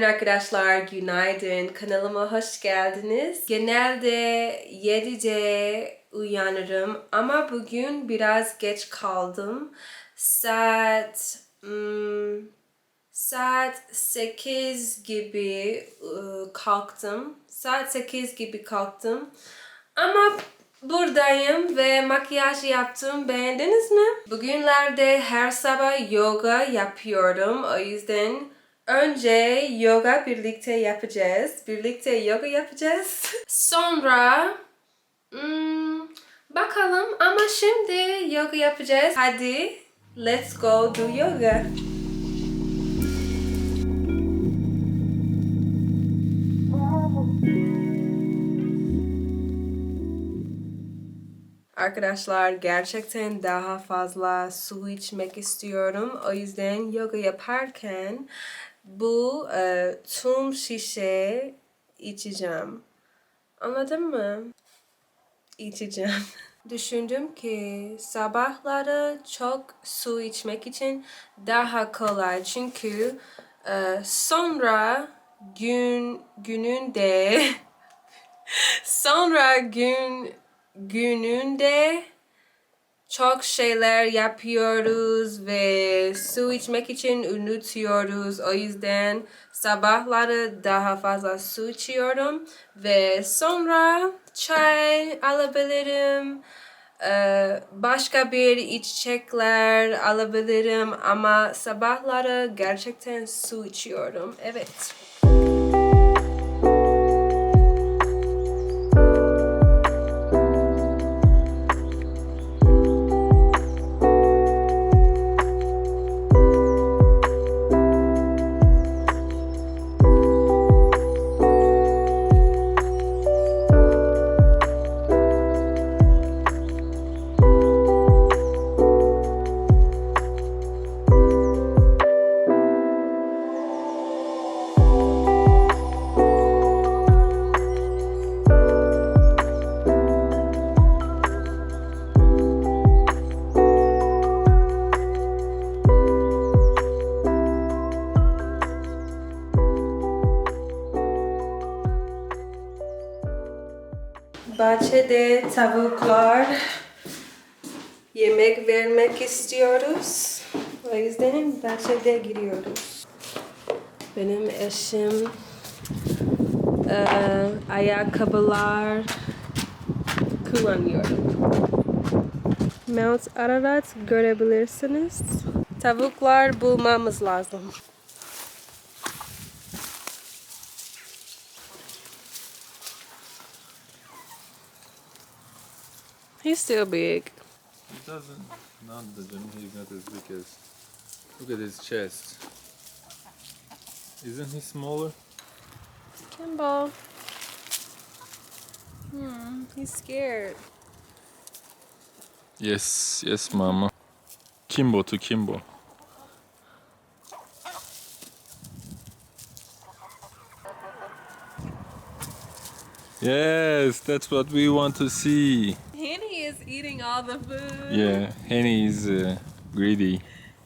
Günaydın arkadaşlar, günaydın. Kanalıma hoş geldiniz. Genelde 7'de uyanırım ama bugün biraz geç kaldım. Saat hmm, saat 8 gibi ıı, kalktım. Saat 8 gibi kalktım. Ama buradayım ve makyaj yaptım. Beğendiniz mi? Bugünlerde her sabah yoga yapıyorum. O yüzden önce yoga birlikte yapacağız. Birlikte yoga yapacağız. Sonra hmm, bakalım ama şimdi yoga yapacağız. Hadi let's go do yoga. Arkadaşlar gerçekten daha fazla su içmek istiyorum. O yüzden yoga yaparken bu e, tüm şişe içeceğim. Anladın mı? İçeceğim. Düşündüm ki sabahları çok su içmek için daha kolay. Çünkü e, sonra gün gününde sonra gün gününde çok şeyler yapıyoruz ve su içmek için unutuyoruz. O yüzden sabahları daha fazla su içiyorum ve sonra çay alabilirim. Ee, başka bir içecekler alabilirim ama sabahları gerçekten su içiyorum. Evet. Bahçede tavuklar yemek vermek istiyoruz. O yüzden bahçede giriyoruz. Benim eşim eee, ayakkabılar kullanıyorum. Mount Ararat görebilirsiniz. Tavuklar bulmamız lazım. He's still big. He doesn't. Not. He's not as big as. Look at his chest. Isn't he smaller? Kimball. Hmm, he's scared. Yes, yes, Mama. Kimbo to Kimbo. Yes, that's what we want to see. Eating all the food. Yeah, Henny is uh, greedy.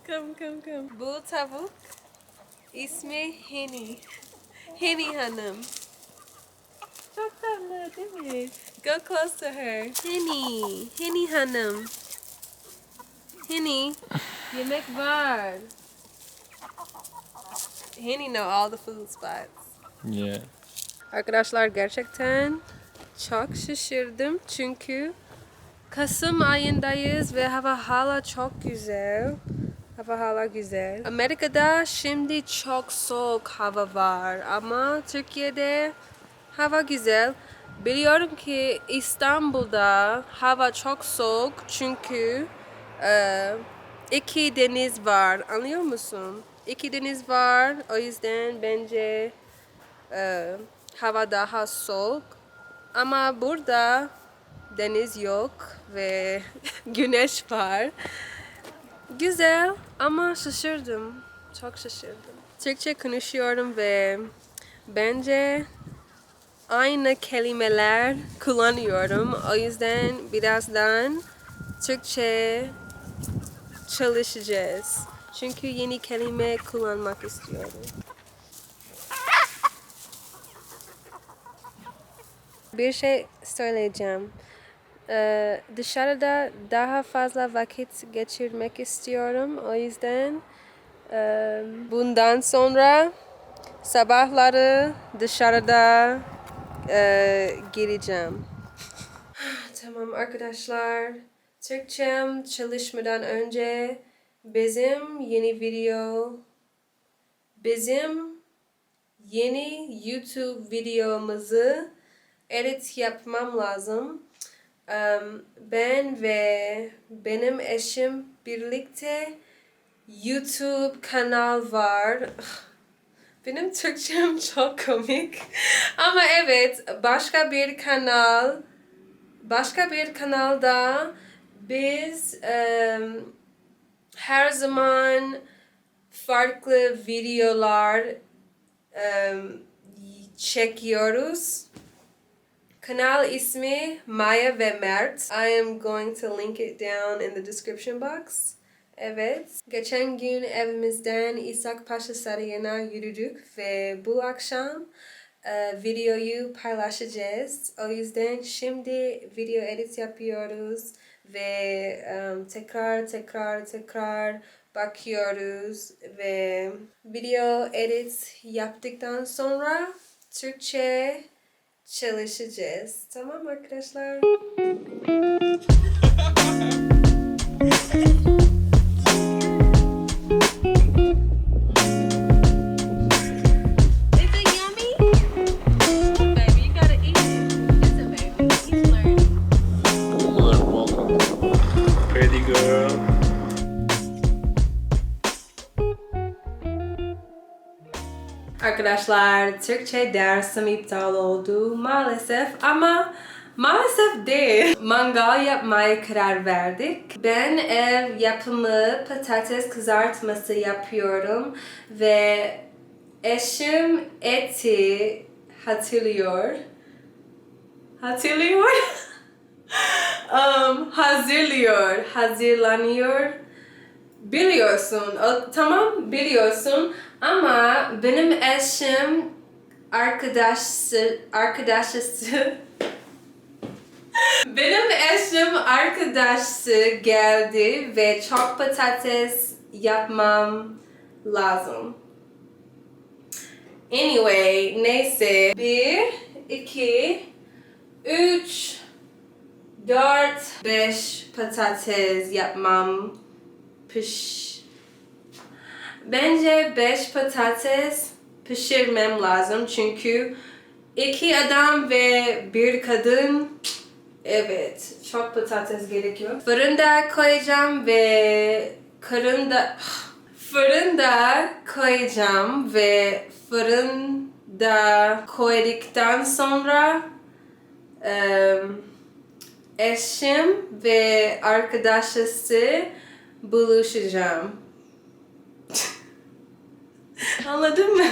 Come, come, come. Bu tavuk. İsmi Henny. Henny Hanım. Çok tatlı değil mi? Go close to her. Henny. Henny Hanım. Henny. Yemek var. Henny know all the food spots. Yeah. Arkadaşlar gerçekten çok şaşırdım çünkü Kasım ayındayız ve hava hala çok güzel. Hava hala güzel. Amerika'da şimdi çok soğuk hava var ama Türkiye'de hava güzel. Biliyorum ki İstanbul'da hava çok soğuk çünkü e, iki deniz var. Anlıyor musun? İki deniz var. O yüzden bence e, hava daha soğuk. Ama burada deniz yok ve güneş var. Güzel ama şaşırdım. Çok şaşırdım. Türkçe konuşuyorum ve bence aynı kelimeler kullanıyorum. O yüzden birazdan Türkçe çalışacağız. Çünkü yeni kelime kullanmak istiyorum. Bir şey söyleyeceğim. Ee, dışarıda daha fazla vakit geçirmek istiyorum. O yüzden bundan sonra sabahları dışarıda gireceğim. tamam arkadaşlar. Türkçem çalışmadan önce bizim yeni video bizim yeni YouTube videomuzu edit yapmam lazım. Ben ve benim eşim birlikte YouTube kanal var. Benim Türkçem çok komik. Ama evet başka bir kanal başka bir kanalda biz em, her zaman farklı videolar em, çekiyoruz. Kanal ismi Maya ve Mert. I am going to link it down in the description box. Evet. Geçen gün evimizden İshak Paşa Sarayı'na yürüdük ve bu akşam e, videoyu paylaşacağız. O yüzden şimdi video edit yapıyoruz ve em, tekrar tekrar tekrar bakıyoruz ve video edit yaptıktan sonra Türkçe çalışacağız. Tamam arkadaşlar. Arkadaşlar Türkçe dersim iptal oldu maalesef ama maalesef değil. Mangal yapmaya karar verdik. Ben ev yapımı patates kızartması yapıyorum ve eşim eti hatırlıyor. Hatırlıyor? um, hazırlıyor, hazırlanıyor. Biliyorsun, o- tamam biliyorsun ama benim eşim arkadaşı, arkadaşısı benim eşim arkadaşı geldi ve çok patates yapmam lazım. Anyway, neyse. Bir, iki, üç, dört, beş patates yapmam piş. Bence 5 patates pişirmem lazım çünkü iki adam ve bir kadın evet çok patates gerekiyor. Fırında koyacağım ve fırında fırında koyacağım ve fırında koyduktan sonra eşim ve arkadaşısı buluşacağım. Anladın mı?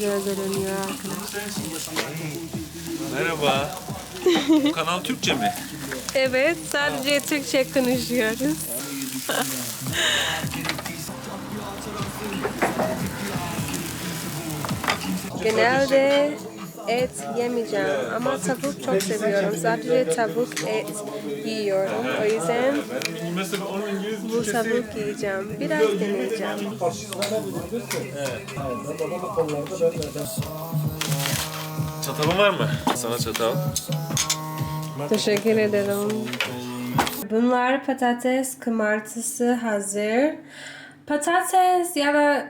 Güzel görünüyor arkadaşlar. Merhaba. Bu kanal Türkçe mi? Evet, sadece Türkçe konuşuyoruz. Genelde et yemeyeceğim ama tavuk çok seviyorum. Sadece tavuk et yiyorum. O yüzden bu tavuk yiyeceğim. Biraz deneyeceğim. Çatalın var mı? Sana çatal. Teşekkür ederim. bunlar patates kızartısı hazır. Patates ya da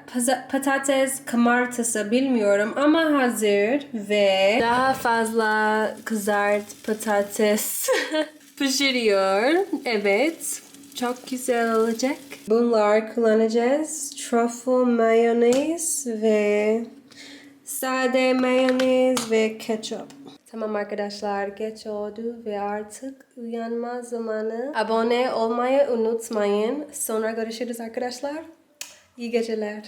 patates kızartısı bilmiyorum ama hazır ve daha fazla kızart patates pişiriyor. Evet. Çok güzel olacak. Bunlar kullanacağız. Truffle mayonez ve sade mayonez ve ketchup. Tamam arkadaşlar geç oldu ve artık uyanma zamanı. Abone olmayı unutmayın. Sonra görüşürüz arkadaşlar. İyi geceler.